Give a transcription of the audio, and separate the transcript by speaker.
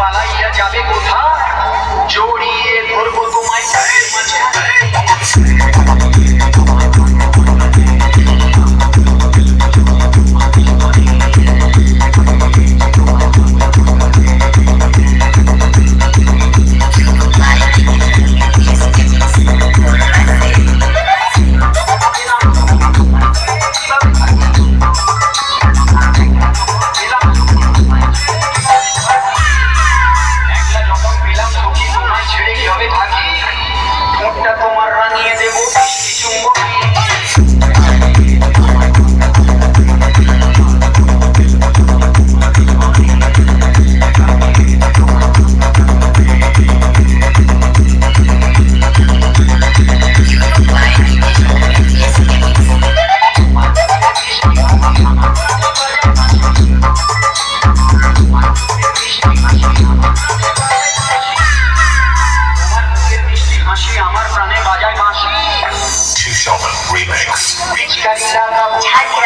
Speaker 1: 再来一点加屁股疼 হাসি আমার প্রাণে বাজায় বাঁশি
Speaker 2: Two Shaman Remix.
Speaker 1: Rich Karina Kapoor.